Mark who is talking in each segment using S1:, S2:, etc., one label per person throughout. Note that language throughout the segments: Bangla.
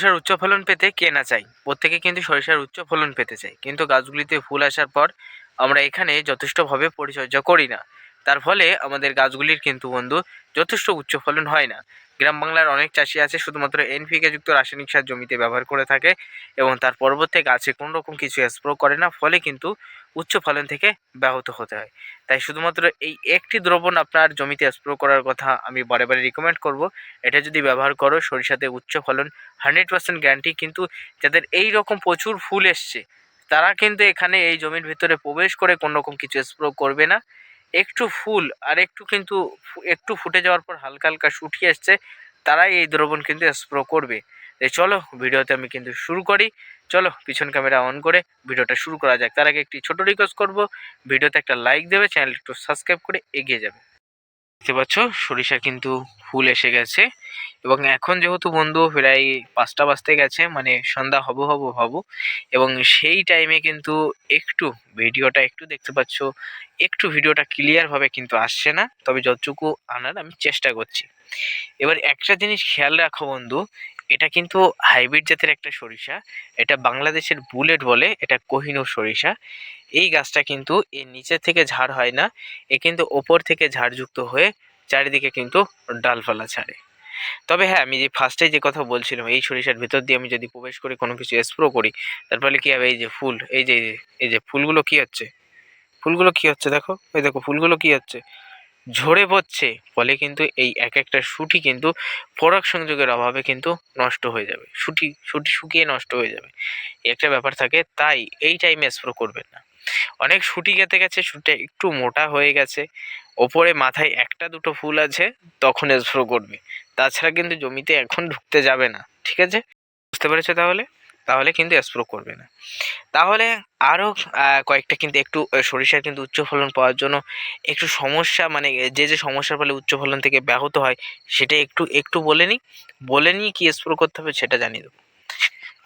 S1: সরিষার উচ্চ ফলন পেতে কে না চাই প্রত্যেকে কিন্তু সরিষার উচ্চ ফলন পেতে চাই কিন্তু গাছগুলিতে ফুল আসার পর আমরা এখানে যথেষ্টভাবে পরিচর্যা করি না। তার ফলে আমাদের গাছগুলির কিন্তু বন্ধু যথেষ্ট উচ্চ ফলন হয় না। গ্রাম বাংলার অনেক চাষি আছে, শুধুমাত্র এনপিকে যুক্ত রাসায়নিক সার জমিতে ব্যবহার করে থাকে এবং তার পরবর্তী গাছে কোনো রকম কিছু স্প্রো করে না, ফলে কিন্তু উচ্চ ফলন থেকে ব্যাহত হতে হয়। তাই শুধুমাত্র এই একটি দ্রবণ আপনার জমিতে স্প্রো করার কথা আমি বারে বারে রিকমেন্ড করব। এটা যদি ব্যবহার করো, সরিষাতে উচ্চ ফলন হান্ড্রেড পার্সেন্ট গ্যারান্টি কিন্তু যাদের এই রকম প্রচুর ফুল এসছে, তারা কিন্তু এখানে এই জমির ভিতরে প্রবেশ করে কোনো রকম কিছু স্প্রো করবে না। একটু ফুল আর একটু কিন্তু একটু ফুটে যাওয়ার পর হালকা হালকা শুকিয়ে এসছে তারাই এই দ্রবণ কিন্তু স্প্রো করবে। তাই চলো, ভিডিওতে আমি কিন্তু শুরু করি। চলো পিছন ক্যামেরা অন করে ভিডিওটা শুরু করা যাক। তার আগে একটি ছোট রিকোয়েস্ট করব। ভিডিওতে একটা লাইক দেবে চ্যানেল একটু সাবস্ক্রাইব করে এগিয়ে যাবে। দেখতে পাচ্ছ সরিষা কিন্তু ফুল এসে গেছে এবং এখন যেহেতু বন্ধু প্রায় পাঁচটা বাজতে গেছে মানে সন্ধ্যা হব হব হব এবং সেই টাইমে কিন্তু একটু ভিডিওটা একটু দেখতে পাচ্ছ, একটু ভিডিওটা ক্লিয়ারভাবে কিন্তু আসছে না, তবে যতটুকু আনার আমি চেষ্টা করছি। এবার একটা জিনিস খেয়াল রাখো বন্ধু এটা কিন্তু হাইব্রিড জাতের একটা সরিষা। এটা বাংলাদেশের বুলেট বলে, এটা কোহিনুর সরিষা। এই গাছটা কিন্তু এর নিচে থেকে ঝাড় হয় না, এ কিন্তু ওপর থেকে ঝাড়যুক্ত হয়ে চারিদিকে কিন্তু ডালপালা ছাড়ে। তবে হ্যাঁ আমি যে ফার্স্টে যে কথা বলছিলাম, এই সরিষার ভিতর দিয়ে আমি যদি প্রবেশ করে কোনো কিছু স্প্রো করি, তার ফলে কী হবে? এই যে ফুল, এই যে এই যে ফুলগুলো কী হচ্ছে? ফুলগুলো কী হচ্ছে দেখো? এই দেখো, ফুলগুলো কী হচ্ছে? ঝরে পড়ছে, ফলে কিন্তু এই এক একটা শুটি কিন্তু পরাগ সংযোগের অভাবে কিন্তু নষ্ট হয়ে যাবে। শুটি শুটি শুকিয়ে নষ্ট হয়ে যাবে। একটা ব্যাপার থাকে, তাই এই টাইমে স্প্রো করবেন না। অনেক শুটি গেতে গেছে শুটে একটু মোটা হয়ে গেছে, ওপরে মাথায় একটা দুটো ফুল আছে তখন স্প্রো করবে। তাছাড়া কিন্তু জমিতে এখন ঢুকতে যাবে না, ঠিক আছে? বুঝতে পেরেছ তাহলে? তাহলে কিন্তু স্প্রো করবে না। তাহলে আরও কয়েকটা কিন্তু একটু সরিষার কিন্তু উচ্চ ফলন পাওয়ার জন্য একটু সমস্যা মানে যে যে সমস্যার ফলে উচ্চ ফলন থেকে ব্যাহত হয়, সেটা একটু একটু বলে নিই। বলে নিই কী স্প্রো করতে হবে সেটা জানিয়ে দেবো।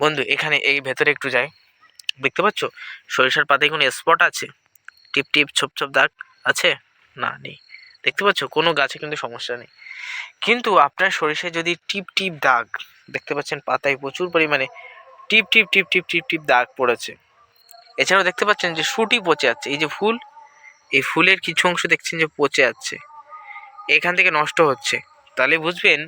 S1: বন্ধু, এখানে, এই ভেতরে একটু যাই। দেখতে পাচ্ছ? সরিষার পাতায় কোনো স্পট আছে? টিপ টিপ, ছোপ ছোপ, দাগ আছে? না, নেই। দেখতে পাচ্ছ? কোনো গাছে কিন্তু সমস্যা নেই। কিন্তু আপনার সরিষায় যদি টিপ টিপ, দাগ, দেখতে পাচ্ছেন পাতায় প্রচুর পরিমাণে টিপ টিপ টিপ টিপ টিপ টিপ দাগ পড়েছে। এছাড়াও দেখতে পাচ্ছেন যে শুটি পচে যাচ্ছে। এই যে ফুল, এই ফুলের কিছু অংশ দেখছেন যে পচে যাচ্ছে। এখান থেকে নষ্ট হচ্ছে। তাহলে বুঝবেন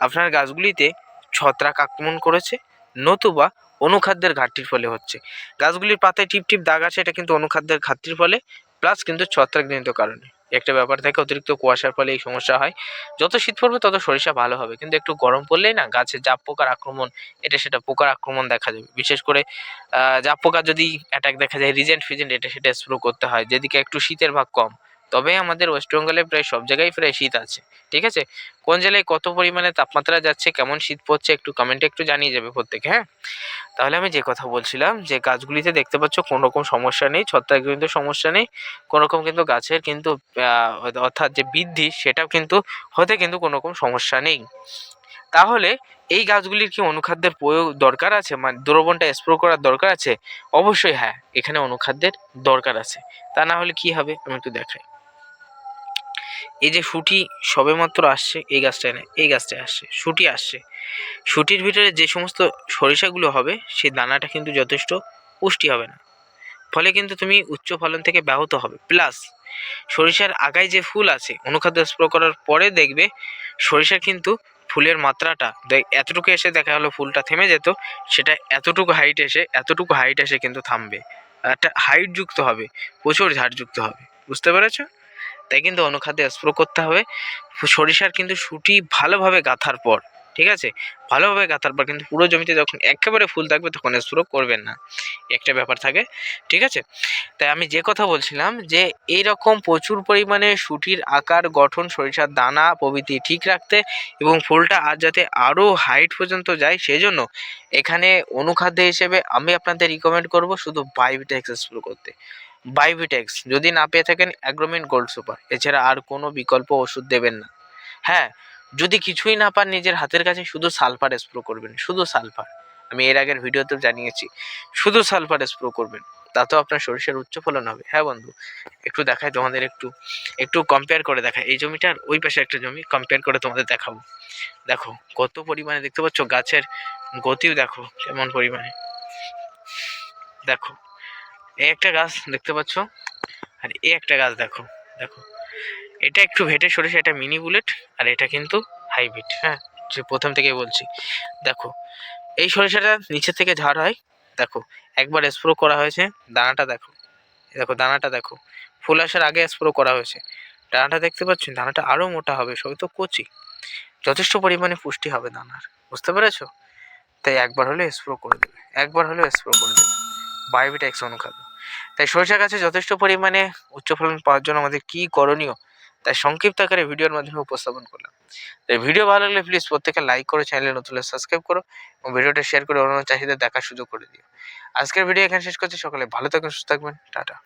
S1: আপনার গাছগুলিতে ছত্রাক আক্রমণ করেছে, নতুবা অনুখাদ্যের ঘাটতির ফলে হচ্ছে। গাছগুলির পাতায় টিপ টিপ দাগ আছে, এটা কিন্তু অনুখাদ্যের ঘাটতির ফলে প্লাস কিন্তু ছত্রাকজনিত কারণে। একটা ব্যাপার থাকে, অতিরিক্ত কুয়াশার ফলে এই সমস্যা হয়। যত শীত পড়বে তত সরিষা ভালো হবে, কিন্তু একটু গরম পড়লেই না গাছে জাপ পোকার আক্রমণ, এটা সেটা পোকার আক্রমণ দেখা যাবে বিশেষ করে জাপ পোকা যদি অ্যাটাক দেখা যায় রিজেন্ট ফিজেন্ট, এটা সেটা স্প্রো করতে হয়, যেদিকে একটু শীতের ভাগ কম। তবে আমাদের ওয়েস্ট বেঙ্গলে প্রায় সব জায়গায় প্রায় শীত আছে, ঠিক আছে? কোন জেলায় কত পরিমাণে তাপমাত্রা যাচ্ছে, কেমন শীত পড়ছে, একটু কমেন্টে একটু জানিয়ে যাবে প্রত্যেকে হ্যাঁ? তাহলে আমি যে কথা বলছিলাম, যে গাছগুলিতে দেখতে পাচ্ছ কোনো রকম সমস্যা নেই, ছত্রাক কিন্তু সমস্যা নেই, কোনো রকম কিন্তু গাছের কিন্তু অর্থাৎ যে বৃদ্ধি সেটাও কিন্তু হতে কিন্তু কোনো রকম সমস্যা নেই। তাহলে এই গাছগুলির কি অনুখাদ্যের প্রয়োগ দরকার আছে? মানে দ্রবণটা স্প্রো করার দরকার আছে? অবশ্যই হ্যাঁ এখানে অনুখাদ্যের দরকার আছে। তা না হলে কি হবে? আমি একটু দেখাই। এই যে শুটি সবেমাত্র আসছে, এই গাছটায় না, এই গাছটায় আসছে, শুটি আসছে। শুটির ভিতরে যে সমস্ত সরিষাগুলো হবে, সেই দানাটা কিন্তু যথেষ্ট পুষ্টি হবে না। ফলে কিন্তু তুমি উচ্চ ফলন থেকে ব্যাহত হবে। প্লাস সরিষার আগায় যে ফুল আছে, অনুখাদ্য স্প্রো করার পরে দেখবে সরিষার কিন্তু ফুলের মাত্রাটা এতটুকু এসে দেখা গেলো ফুলটা থেমে যেত, সেটা এতটুকু হাইট এসে, এতটুকু হাইট এসে কিন্তু থামবে। একটা হাইট যুক্ত হবে, প্রচুর ঝাড়যুক্ত হবে। বুঝতে পেরেছ? তাই কিন্তু অনুখাদ্য স্প্রো করতে হবে। সরিষার কিন্তু সুটি ভালোভাবে গাঁথার পর, ঠিক আছে? ভালোভাবে গাঁথার পর কিন্তু পুরো জমিতে যখন একেবারে ফুল থাকবে তখন স্প্রো করবেন না। একটা ব্যাপার থাকে, ঠিক আছে? তাই আমি যে কথা বলছিলাম যে এই রকম প্রচুর পরিমাণে সুটির আকার, গঠন, সরিষার দানা প্রভৃতি ঠিক রাখতে এবং ফুলটা আর যাতে আরও হাইট পর্যন্ত যায় সেজন্য এখানে অনুখাদ্য হিসেবে আমি আপনাদের রিকমেন্ড করব শুধু বায়োভিটেক্স স্প্রো করতে। বায়োভিটেক্স যদি না পেয়ে থাকেন অ্যাগ্রোমিন গোল্ড সুপার এছাড়া আর কোনো বিকল্প ওষুধ দেবেন না। হ্যাঁ যদি কিছুই না পান নিজের হাতের কাছে, শুধু সালফার স্প্রো করবেন, শুধু সালফার আমি এর আগের ভিডিওতেও জানিয়েছি, শুধু সালফার স্প্রো করবেন, তাতেও আপনার সরিষার উচ্চ ফলন হবে। হ্যাঁ বন্ধু, একটু দেখাই তোমাদের, একটু একটু কম্পেয়ার করে দেখাই। এই জমিটার ওই পাশে একটা জমি কম্পেয়ার করে তোমাদের দেখাবো। দেখো, কত পরিমাণে, দেখতে পাচ্ছ গাছের গতিও দেখো কেমন পরিমাণে। দেখো এই একটা গাছ দেখতে পাচ্ছ। আর এই একটা গাছ দেখো দেখো। এটা একটু ভেটে সরেছে এটা মিনি বুলেট আর এটা কিন্তু হাইব্রিড হ্যাঁ? যে প্রথম থেকে বলছি। দেখো, এই সরিষাটা নিচে থেকে ঝাড় হয়। দেখো, একবার স্প্রো করা হয়েছে, দানাটা দেখো। দেখো, দানাটা দেখো। ফুল আসার আগে স্প্রো করা হয়েছে। দানাটা দেখতে পাচ্ছেন দানাটা আরও মোটা হবে, সবই তো কচি। যথেষ্ট পরিমাণে পুষ্টি হবে দানার, বুঝতে পেরেছ? তাই একবার হলে স্প্রো করে দেবে, একবার হলে স্প্রো করে দেবে। বায়োবিটা এক্স অনুখাদ্য। তাই সরিষা গাছে যথেষ্ট পরিমাণে উচ্চ ফলন পাওয়ার জন্য আমাদের কী করণীয়, তাই সংক্ষিপ্ত আকারে ভিডিওর মাধ্যমে উপস্থাপন করলাম। তাই ভিডিও ভালো লাগলে প্লিজ প্রত্যেকে লাইক করো চ্যানেলে নতুন সাবস্ক্রাইব করো এবং ভিডিওটা শেয়ার করে অন্য চাহিদা দেখার সুযোগ করে দিও। আজকের ভিডিও এখানে শেষ করছি, সকালে ভালো থাকবেন, সুস্থ থাকবেন, টাটা।